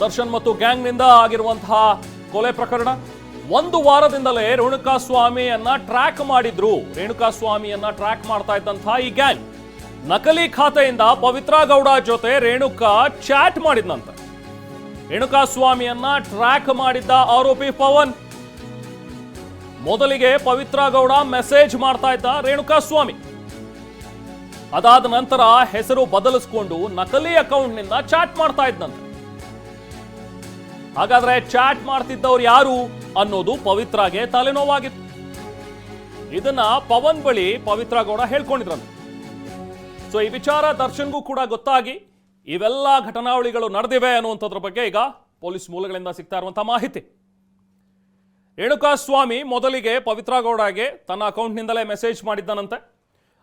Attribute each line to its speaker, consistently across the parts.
Speaker 1: ದರ್ಶನ್ ಮತ್ತು ಗ್ಯಾಂಗ್ನಿಂದ ಆಗಿರುವಂತಹ ಕೊಲೆ ಪ್ರಕರಣ. ಒಂದು ವಾರದಿಂದಲೇ ರೇಣುಕಾ ಸ್ವಾಮಿಯನ್ನ ಟ್ರ್ಯಾಕ್ ಮಾಡಿದ್ರು. ರೇಣುಕಾ ಸ್ವಾಮಿಯನ್ನ ಟ್ರ್ಯಾಕ್ ಮಾಡ್ತಾ ಇದ್ದಂತಹ ಈ ಗ್ಯಾಂಗ್. ನಕಲಿ ಖಾತೆಯಿಂದ ಪವಿತ್ರ ಗೌಡ ಜೊತೆ ರೇಣುಕಾ ಚಾಟ್ ಮಾಡಿದ್ನಂತೆ. ರೇಣುಕಾ ಸ್ವಾಮಿಯನ್ನ ಟ್ರ್ಯಾಕ್ ಮಾಡಿದ್ದ ಆರೋಪಿ ಪವನ್. ಮೊದಲಿಗೆ ಪವಿತ್ರ ಗೌಡ ಮೆಸೇಜ್ ಮಾಡ್ತಾ ಇದ್ದ ರೇಣುಕಾ ಸ್ವಾಮಿ ಅದಾದ ನಂತರ ಹೆಸರು ಬದಲಿಸಿಕೊಂಡು ನಕಲಿ ಅಕೌಂಟ್ನಿಂದ ಚಾಟ್ ಮಾಡ್ತಾ ಇದ್ದಂತೆ ಹಾಗಾದ್ರೆ ಚಾಟ್ ಮಾಡ್ತಿದ್ದವ್ರು ಯಾರು ಅನ್ನೋದು ಪವಿತ್ರಾಗೆ ತಲೆನೋವಾಗಿತ್ತು. ಇದನ್ನ ಪವನ್ ಬಳಿ ಪವಿತ್ರ ಗೌಡ ಹೇಳ್ಕೊಂಡಿದ್ರಂತೆ. ಸೊ ಈ ವಿಚಾರ ದರ್ಶನ್ಗೂ ಕೂಡ ಗೊತ್ತಾಗಿ ಇವೆಲ್ಲ ಘಟನಾವಳಿಗಳು ನಡೆದಿವೆ ಅನ್ನುವಂಥದ್ರ ಬಗ್ಗೆ ಈಗ ಪೊಲೀಸ್ ಮೂಲಗಳಿಂದ ಸಿಗ್ತಾ ಇರುವಂತಹ ಮಾಹಿತಿ. ರೇಣುಕಾ ಸ್ವಾಮಿ ಮೊದಲಿಗೆ ಪವಿತ್ರ ಗೌಡಗೆ ತನ್ನ ಅಕೌಂಟ್ನಿಂದಲೇ ಮೆಸೇಜ್ ಮಾಡಿದ್ದನಂತೆ.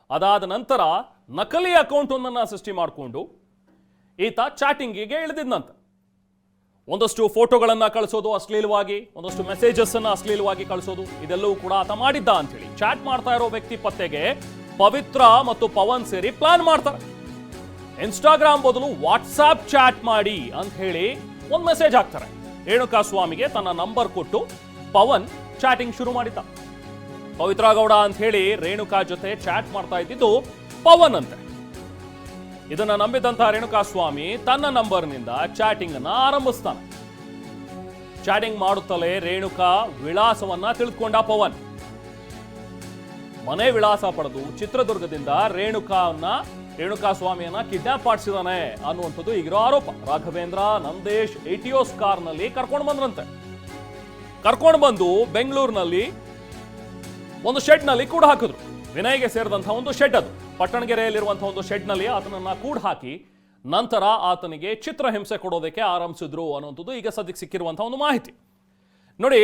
Speaker 1: ಅದಾದ ನಂತರ ನಕಲಿ ಅಕೌಂಟ್ ಒಂದನ್ನು ಸೃಷ್ಟಿ ಮಾಡಿಕೊಂಡು ಈತ ಚಾಟಿಂಗಿಗೆ ಇಳಿದಿದ್ದಂತೆ ಒಂದಷ್ಟು ಫೋಟೋಗಳನ್ನು ಕಳಿಸೋದು ಅಶ್ಲೀಲವಾಗಿ, ಒಂದಷ್ಟು ಮೆಸೇಜಸ್ ಅನ್ನ ಅಶ್ಲೀಲವಾಗಿ ಕಳಿಸೋದು, ಇದೆಲ್ಲವೂ ಕೂಡ ಆತ ಮಾಡಿದ್ದ ಅಂತೇಳಿ ಚಾಟ್ ಮಾಡ್ತಾ ಇರೋ ವ್ಯಕ್ತಿ ಪತ್ತೆಗೆ ಪವಿತ್ರ ಮತ್ತು ಪವನ್ ಸೇರಿ ಪ್ಲಾನ್ ಮಾಡ್ತಾರೆ. ಇನ್ಸ್ಟಾಗ್ರಾಮ್ ಬದಲು ವಾಟ್ಸಾಪ್ ಚಾಟ್ ಮಾಡಿ ಅಂತ ಹೇಳಿ ಒಂದು ಮೆಸೇಜ್ ಹಾಕ್ತಾರೆ. ರೇಣುಕಾ ಸ್ವಾಮಿಗೆ ತನ್ನ ನಂಬರ್ ಕೊಟ್ಟು ಪವನ್ ಚಾಟಿಂಗ್ ಶುರು ಮಾಡಿದ್ದ. ಪವಿತ್ರ ಗೌಡ ಅಂತ ಹೇಳಿ ರೇಣುಕಾ ಜೊತೆ ಚಾಟ್ ಮಾಡ್ತಾ ಇದ್ದಿದ್ದು ಪವನ್ ಅಂತೆ. ಇದನ್ನ ನಂಬಿದಂತಹ ರೇಣುಕಾ ಸ್ವಾಮಿ ತನ್ನ ನಂಬರ್ನಿಂದ ಚಾಟಿಂಗ್ ಅನ್ನ ಆರಂಭಿಸ್ತಾನೆ. ಚಾಟಿಂಗ್ ಮಾಡುತ್ತಲೇ ರೇಣುಕಾ ವಿಳಾಸವನ್ನ ತಿಳ್ಕೊಂಡ ಪವನ್. ಮನೆ ವಿಳಾಸ ಪಡೆದು ಚಿತ್ರದುರ್ಗದಿಂದ ರೇಣುಕಾವನ್ನ ರೇಣುಕಾ ಸ್ವಾಮಿಯನ್ನ ಕಿಡ್ನಾಪ್ ಮಾಡಿಸಿದಾನೆ ಅನ್ನುವಂಥದ್ದು ಈಗಿರೋ ಆರೋಪ. ರಾಘವೇಂದ್ರ, ನಂದೇಶ್ ಏಟಿಯೋಸ್ ಕಾರ್ನಲ್ಲಿ ಕರ್ಕೊಂಡು ಬಂದ್ರಂತೆ. ಕರ್ಕೊಂಡು ಬಂದು ಬೆಂಗಳೂರಿನಲ್ಲಿ ಒಂದು ಶೆಡ್ನಲ್ಲಿ ಕೂಡ ಹಾಕಿದ್ರು. ವಿನಯ್ಗೆ ಸೇರಿದಂತಹ ಒಂದು ಶೆಡ್ ಅದು. ಪಟ್ಟಣಗೆರೆಯಲ್ಲಿರುವಂತಹ ಒಂದು ಶೆಡ್ನಲ್ಲಿ ಆತನನ್ನ ಕೂಡ ಹಾಕಿ ನಂತರ ಆತನಿಗೆ ಚಿತ್ರಹಿಂಸೆ ಕೊಡೋದಕ್ಕೆ ಆರಂಭಿಸಿದ್ರು ಅನ್ನುವಂಥದ್ದು ಈಗ ಸದ್ಯಕ್ಕೆ ಸಿಕ್ಕಿರುವಂತಹ ಒಂದು ಮಾಹಿತಿ. ನೋಡಿ,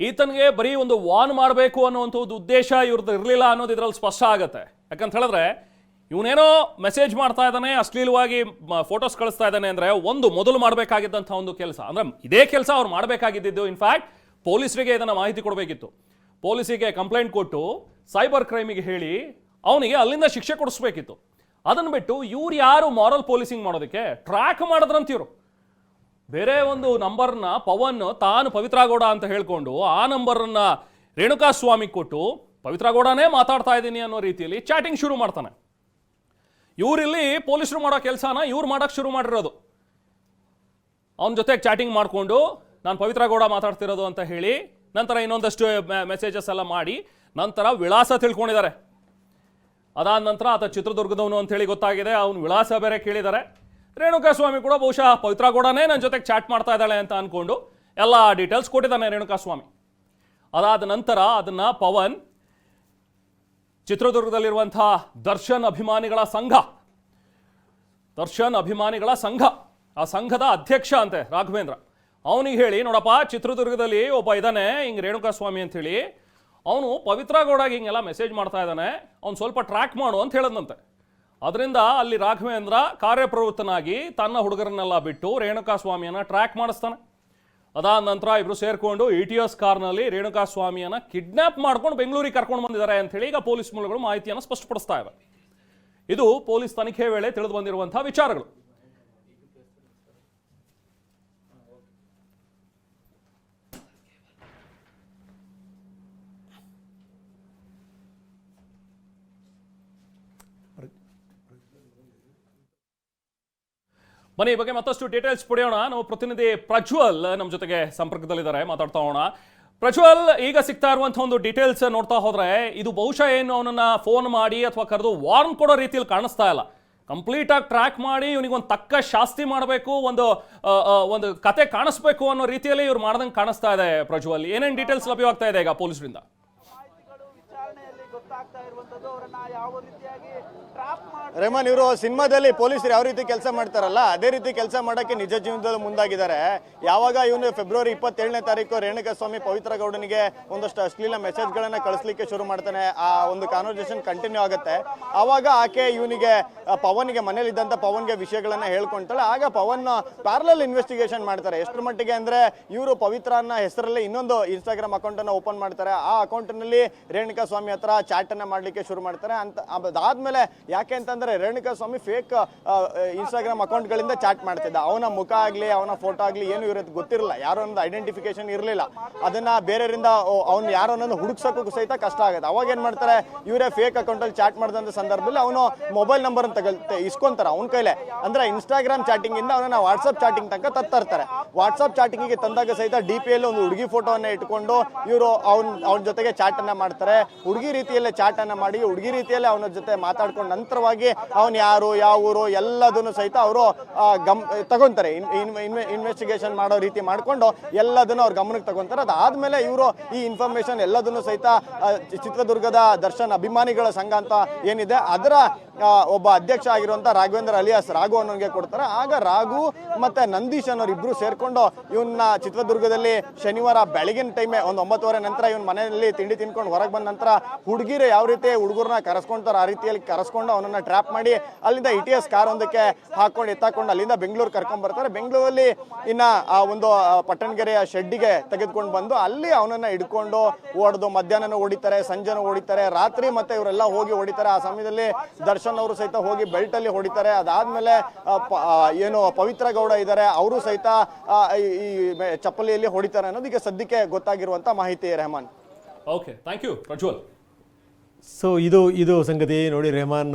Speaker 1: ಈತನಿಗೆ ಬರೀ ಒಂದು ವಾನ್ ಮಾಡಬೇಕು ಅನ್ನುವಂಥದ್ದು ಉದ್ದೇಶ ಇವ್ರದ್ದು ಇರಲಿಲ್ಲ ಅನ್ನೋದು ಇದರಲ್ಲಿ ಸ್ಪಷ್ಟ ಆಗುತ್ತೆ. ಯಾಕಂತ ಹೇಳಿದ್ರೆ, ಇವನೇನೋ ಮೆಸೇಜ್ ಮಾಡ್ತಾ ಇದ್ದಾನೆ, ಅಶ್ಲೀಲವಾಗಿ ಫೋಟೋಸ್ ಕಳಿಸ್ತಾ ಇದ್ದಾನೆ ಅಂದರೆ ಒಂದು ಮೊದಲು ಮಾಡಬೇಕಾಗಿದ್ದಂಥ ಒಂದು ಕೆಲಸ. ಅಂದರೆ ಇದೇ ಕೆಲಸ ಅವ್ರು ಮಾಡಬೇಕಾಗಿದ್ದು ಇನ್ಫ್ಯಾಕ್ಟ್ ಪೊಲೀಸರಿಗೆ ಇದನ್ನು ಮಾಹಿತಿ ಕೊಡಬೇಕಿತ್ತು. ಪೊಲೀಸಿಗೆ ಕಂಪ್ಲೇಂಟ್ ಕೊಟ್ಟು, ಸೈಬರ್ ಕ್ರೈಮಿಗೆ ಹೇಳಿ ಅವನಿಗೆ ಅಲ್ಲಿಂದ ಶಿಕ್ಷೆ ಕೊಡಿಸ್ಬೇಕಿತ್ತು. ಅದನ್ನು ಬಿಟ್ಟು ಇವ್ರು ಯಾರು ಮಾರಲ್ ಪೊಲೀಸಿಂಗ್ ಮಾಡೋದಕ್ಕೆ ಟ್ರ್ಯಾಕ್ ಮಾಡಿದ್ರಂತ ಇವರು. ಬೇರೆ ಒಂದು ನಂಬರ್ನ ಪವನ್ ತಾನು ಪವಿತ್ರ ಗೌಡ ಅಂತ ಹೇಳ್ಕೊಂಡು ಆ ನಂಬರನ್ನ ರೇಣುಕಾ ಸ್ವಾಮಿ ಕೊಟ್ಟು ಪವಿತ್ರ ಗೌಡನೇ ಮಾತಾಡ್ತಾ ಇದ್ದೀನಿ ಅನ್ನೋ ರೀತಿಯಲ್ಲಿ ಚಾಟಿಂಗ್ ಶುರು ಮಾಡ್ತಾನೆ. ಇವರಿಲ್ಲಿ ಪೊಲೀಸರು ಮಾಡೋ ಕೆಲಸನ ಇವ್ರು ಮಾಡೋಕ್ಕೆ ಶುರು ಮಾಡಿರೋದು. ಅವನ ಜೊತೆಗೆ ಚಾಟಿಂಗ್ ಮಾಡಿಕೊಂಡು ನಾನು ಪವಿತ್ರ ಗೌಡ ಮಾತಾಡ್ತಿರೋದು ಅಂತ ಹೇಳಿ ನಂತರ ಇನ್ನೊಂದಷ್ಟು ಮೆಸೇಜಸ್ ಎಲ್ಲ ಮಾಡಿ ನಂತರ ವಿಳಾಸ ತಿಳ್ಕೊಂಡಿದ್ದಾರೆ. ಅದಾದ ನಂತರ ಆತ ಚಿತ್ರದುರ್ಗದವನು ಅಂತ ಹೇಳಿ ಗೊತ್ತಾಗಿದೆ. ಅವನು ವಿಳಾಸ ಬೇರೆ ಕೇಳಿದ್ದಾರೆ ರೇಣುಕಾ ಸ್ವಾಮಿ ಕೂಡ ಬಹುಶಃ ಪವಿತ್ರ ಗೌಡನೇ ನನ್ನ ಜೊತೆಗೆ ಚಾಟ್ ಮಾಡ್ತಾ ಇದ್ದಾಳೆ ಅಂತ ಅಂದ್ಕೊಂಡು ಎಲ್ಲ ಡೀಟೇಲ್ಸ್ ಕೊಟ್ಟಿದ್ದಾನೆ ರೇಣುಕಾ ಸ್ವಾಮಿ ಅದಾದ ನಂತರ ಅದನ್ನ ಪವನ್, ಚಿತ್ರದುರ್ಗದಲ್ಲಿರುವಂಥ ದರ್ಶನ್ ಅಭಿಮಾನಿಗಳ ಸಂಘ, ದರ್ಶನ್ ಅಭಿಮಾನಿಗಳ ಸಂಘ, ಆ ಸಂಘದ ಅಧ್ಯಕ್ಷ ಅಂತೆ ರಾಘವೇಂದ್ರ. ಅವನಿಗೆ ಹೇಳಿ, ನೋಡಪ್ಪ, ಚಿತ್ರದುರ್ಗದಲ್ಲಿ ಒಬ್ಬ ಇದ್ದಾನೆ, ಹಿಂಗೆ ರೇಣುಕಾ ಸ್ವಾಮಿ ಅಂತ ಹೇಳಿ ಅವನು ಪವಿತ್ರ ಗೌಡಾಗಿ ಹಿಂಗೆಲ್ಲ ಮೆಸೇಜ್ ಮಾಡ್ತಾ ಇದ್ದಾನೆ. ಅವ್ನು ಸ್ವಲ್ಪ ಟ್ರ್ಯಾಕ್ ಮಾಡು ಅಂತ ಹೇಳದಂತೆ ಅದರಿಂದ ಅಲ್ಲಿ ರಾಘವೇಂದ್ರ ಕಾರ್ಯಪ್ರವೃತ್ತನಾಗಿ ತನ್ನ ಹುಡುಗರನ್ನೆಲ್ಲ ಬಿಟ್ಟು ರೇಣುಕಾ ಸ್ವಾಮಿಯನ್ನ ಟ್ರ್ಯಾಕ್ ಮಾಡಿಸ್ತಾನೆ. ಅದಾದ ನಂತರ ಇಬ್ಬರು ಸೇರಿಕೊಂಡು ಇ ಟಿ ಎಸ್ ಕಾರ್ನಲ್ಲಿ ರೇಣುಕಾ ಸ್ವಾಮಿಯನ್ನು ಕಿಡ್ನಾಪ್ ಮಾಡ್ಕೊಂಡು ಬೆಂಗಳೂರಿಗೆ ಕರ್ಕೊಂಡು ಬಂದಿದ್ದಾರೆ ಅಂತ ಹೇಳಿ ಈಗ ಪೊಲೀಸ್ ಮೂಲಗಳು ಮಾಹಿತಿಯನ್ನು ಸ್ಪಷ್ಟಪಡಿಸ್ತಾ ಇವೆ. ಇದು ಪೊಲೀಸ್ ತನಿಖೆ ವೇಳೆ ತಿಳಿದು ಬಂದಿರುವಂತಹ ವಿಚಾರಗಳು. ಬನ್ನಿ, ಈ ಬಗ್ಗೆ ಮತ್ತಷ್ಟು ಡೀಟೇಲ್ಸ್ ಪಡೆಯೋಣ. ನಾವು ಪ್ರತಿನಿಧಿ ಪ್ರಜ್ವಲ್ ನಮ್ಮ ಜೊತೆಗೆ ಸಂಪರ್ಕದಲ್ಲಿದ್ದಾರೆ, ಮಾತಾಡ್ತಾ ಹೋಗೋಣ. ಪ್ರಜ್ವಲ್, ಈಗ ಸಿಗ್ತಾ ಇರುವಂತಹ ಒಂದು ಡೀಟೇಲ್ಸ್ ನೋಡ್ತಾ ಹೋದ್ರೆ, ಇದು ಬಹುಶಃ ಏನು ಅವನನ್ನ ಫೋನ್ ಮಾಡಿ ಅಥವಾ ಕರೆದು ವಾರ್ನ್ ಕೊಡೋ ರೀತಿಯಲ್ಲಿ ಕಾಣಿಸ್ತಾ ಇಲ್ಲ. ಕಂಪ್ಲೀಟ್ ಆಗಿ ಟ್ರ್ಯಾಕ್ ಮಾಡಿ ಇವನಿಗೆ ಒಂದು ತಕ್ಕ ಶಾಸ್ತಿ ಮಾಡಬೇಕು, ಒಂದು ಒಂದು ಕತೆ ಕಾಣಿಸ್ಬೇಕು ಅನ್ನೋ ರೀತಿಯಲ್ಲಿ ಇವ್ರು ಮಾಡ್ದಂಗೆ ಕಾಣಿಸ್ತಾ ಇದೆ ಪ್ರಜ್ವಲ್. ಏನೇನು ಡೀಟೇಲ್ಸ್ ಲಭ್ಯವಾಗ್ತಾ ಇದೆ ಈಗ ಪೊಲೀಸರಿಂದ?
Speaker 2: ಯಾವ ರೀತಿಯಾಗಿ ಟ್ರಾಪ್ ಮಾಡಿ
Speaker 3: ರೆಹಮಾನ್, ಇವರು ಸಿನಿಮಾದಲ್ಲಿ ಪೊಲೀಸರು ಯಾವ ರೀತಿ ಕೆಲಸ ಮಾಡ್ತಾರಲ್ಲ, ಅದೇ ರೀತಿ ಕೆಲಸ ಮಾಡೋಕ್ಕೆ ನಿಜ ಜೀವನದಲ್ಲಿ ಮುಂದಾಗಿದ್ದಾರೆ. ಯಾವಾಗ ಇವನು ಫೆಬ್ರವರಿ ಇಪ್ಪತ್ತೇಳನೇ ತಾರೀಕು ರೇಣುಕಾ ಸ್ವಾಮಿ ಪವಿತ್ರ ಗೌಡನಿಗೆ ಒಂದಷ್ಟು ಅಶ್ಲೀಲ ಮೆಸೇಜ್ಗಳನ್ನು ಕಳಿಸ್ಲಿಕ್ಕೆ ಶುರು ಮಾಡ್ತಾನೆ, ಆ ಒಂದು ಕಾನ್ವರ್ಸೇಷನ್ ಕಂಟಿನ್ಯೂ ಆಗುತ್ತೆ. ಆವಾಗ ಆಕೆ ಇವನಿಗೆ ಪವನ್ಗೆ ಮನೇಲಿದ್ದಂಥ ಪವನ್ಗೆ ವಿಷಯಗಳನ್ನು ಹೇಳ್ಕೊಳ್ತಾಳೆ ಆಗ ಪವನ್ ಪ್ಯಾರಲಲ್ ಇನ್ವೆಸ್ಟಿಗೇಷನ್ ಮಾಡ್ತಾರೆ. ಎಷ್ಟರ ಮಟ್ಟಿಗೆ ಅಂದರೆ ಇವರು ಪವಿತ್ರ ಅನ್ನೋ ಹೆಸರಲ್ಲಿ ಇನ್ನೊಂದು ಇನ್ಸ್ಟಾಗ್ರಾಮ್ ಅಕೌಂಟನ್ನು ಓಪನ್ ಮಾಡ್ತಾರೆ. ಆ ಅಕೌಂಟ್ನಲ್ಲಿ ರೇಣುಕಾ ಸ್ವಾಮಿ ಹತ್ರ ಚಾಟನ್ನು ಮಾಡಲಿಕ್ಕೆ ಶುರು ಮಾಡ್ತಾರೆ. ಅಂತ ಅದಾದ್ಮೇಲೆ ಯಾಕೆ ಅಂತಂದ್ರೆ ರೇಣುಕಾ ಸ್ವಾಮಿ ಫೇಕ್ ಇನ್ಸ್ಟಾಗ್ರಾಮ್ ಅಕೌಂಟ್ಗಳಿಂದ ಚಾಟ್ ಮಾಡ್ತಿದ್ದ. ಅವನ ಮುಖ ಆಗಲಿ, ಅವನ ಫೋಟೋ ಆಗಲಿ ಏನು ಇರೋದು ಗೊತ್ತಿರಲ್ಲ ಯಾರೋ ಒಂದು ಐಡೆಂಟಿಫಿಕೇಶನ್ ಇರಲಿಲ್ಲ. ಅದನ್ನ ಬೇರೆಯವರಿಂದ ಅವ್ನು ಯಾರೋ ಅನ್ನೋದು ಹುಡುಕ್ಸೋಕ್ಕೂ ಸಹಿತ ಕಷ್ಟ ಆಗುತ್ತೆ. ಅವಾಗ ಏನು ಮಾಡ್ತಾರೆ? ಇವರೇ ಫೇಕ್ ಅಕೌಂಟಲ್ಲಿ ಚಾಟ್ ಮಾಡಿದಂಥ ಸಂದರ್ಭದಲ್ಲಿ ಅವನು ಮೊಬೈಲ್ ನಂಬರ್ ಅಂತ ಇಸ್ಕೊಂತಾರೆ ಅವನ ಕೈಲೇ. ಅಂದ್ರೆ ಇನ್ಸ್ಟಾಗ್ರಾಮ್ ಚಾಟಿಂಗ್ ಇಂದ ಅವನ ವಾಟ್ಸಪ್ ಚಾಟಿಂಗ್ ತನಕ ತರ್ತಾರೆ ವಾಟ್ಸಪ್ ಚಾಟಿಂಗಿಗೆ ತಂದಾಗ ಸಹಿತ ಡಿ ಪಿ ಒಂದು ಹುಡುಗಿ ಫೋಟೋವನ್ನ ಇಟ್ಕೊಂಡು ಇವರು ಅವ್ನ, ಅವನ ಜೊತೆಗೆ ಚಾಟ್ ಅನ್ನ ಮಾಡ್ತಾರೆ. ಹುಡುಗಿ ರೀತಿಯಲ್ಲೇ ಚಾಟ್ ಅನ್ನ ಮಾಡಿ, ಹುಡುಗಿ ರೀತಿಯಲ್ಲೇ ಅವನ ಜೊತೆ ಮಾತಾಡ್ಕೊಂಡು ನಂತರವಾಗಿ ಅವನು ಯಾರು, ಯಾವ ಊರು, ಎಲ್ಲದನ್ನು ಸಹಿತ ಅವರು ಗಮ್, ತಗೊಂತಾರೆ. ಇನ್ವೆಸ್ಟಿಗೇಷನ್ ಮಾಡೋ ರೀತಿ ಮಾಡ್ಕೊಂಡು ಎಲ್ಲದನ್ನು ಅವ್ರ ಗಮನಕ್ಕೆ ತಗೊಂತಾರೆ. ಅದಾದ್ಮೇಲೆ ಇವರು ಈ ಇನ್ಫಾರ್ಮೇಶನ್ ಎಲ್ಲದನ್ನು ಸಹಿತ ಚಿತ್ರದುರ್ಗದ ದರ್ಶನ್ ಅಭಿಮಾನಿಗಳ ಸಂಘ ಅಂತ ಏನಿದೆ, ಅದರ ಒಬ್ಬ ಅಧ್ಯಕ್ಷ ಆಗಿರುವಂತ ರಾಘವೇಂದ್ರ ಅಲಿಯಾಸ್ ರಾಘು ಅನ್ನೋನ್ಗೆ ಕೊಡ್ತಾರೆ. ಆಗ ರಾಘು ಮತ್ತೆ ನಂದೀಶ್ ಅನ್ನೋರು ಇಬ್ರು ಸೇರ್ಕೊಂಡು ಇವನ್ನ ಚಿತ್ರದುರ್ಗದಲ್ಲಿ ಶನಿವಾರ ಬೆಳಗಿನ ಟೈಮೆ ಒಂದು ಒಂಬತ್ತುವರೆ ನಂತರ ಇವನ್ ಮನೆಯಲ್ಲಿ ತಿಂಡಿ ತಿನ್ಕೊಂಡು ಹೊರಗೆ ಬಂದ ನಂತರ ಹುಡುಗಿರು ಯಾವ ರೀತಿ ಹುಡುಗರನ್ನ ಕರೆಸ್ಕೊಂತಾರ ಆ ರೀತಿಯಲ್ಲಿ ಕರೆಸ್ಕೊಂಡು ಅವನನ್ನ ಟ್ರ್ಯಾಪ್ ಮಾಡಿ ಅಲ್ಲಿಂದ ಇ ಟಿ ಎಸ್ ಕಾರ್ ಒಂದಕ್ಕೆ ಹಾಕೊಂಡು ಎತ್ತಾಕೊಂಡು ಅಲ್ಲಿಂದ ಬೆಂಗಳೂರು ಕರ್ಕೊಂಡ್ ಬರ್ತಾರೆ. ಬೆಂಗಳೂರಲ್ಲಿ ಇನ್ನ ಆ ಒಂದು ಆ, ಪಟ್ಟಣಗೆರೆಯ ಶೆಡ್ಡಿಗೆ ತೆಗೆದುಕೊಂಡು ಬಂದು ಅಲ್ಲಿ ಅವನನ್ನ ಹಿಡ್ಕೊಂಡು ಓಡ್ದು. ಮಧ್ಯಾಹ್ನನೂ ಹೊಡಿತಾರೆ ಸಂಜೆನೂ ಹೊಡಿತಾರೆ ರಾತ್ರಿ ಮತ್ತೆ ಇವರೆಲ್ಲ ಹೋಗಿ ಹೊಡಿತಾರೆ ಆ ಸಮಯದಲ್ಲಿ ದರ್ಶನ್ ಅವರು ಸಹಿತ ಹೋಗಿ ಬೆಲ್ಟ್ ಅಲ್ಲಿ ಹೊಡಿತಾರೆ. ಅದಾದ್ಮೇಲೆ ಏನು ಪವಿತ್ರ ಗೌಡ ಇದ್ದಾರೆ ಅವರು ಸಹಿತ ಈ- ಈ ಚಪ್ಪಲಿಯಲ್ಲಿ ಹೊಡಿತಾರೆ ಅನ್ನೋದು ಈಗ ಸದ್ಯಕ್ಕೆ ಗೊತ್ತಾಗಿರುವಂತ ಮಾಹಿತಿ Rehman.
Speaker 1: Okay thank you Prajwal.
Speaker 4: So ಇದು ಇದು ಸಂಗತಿ ನೋಡಿ ರೆಹಮಾನ್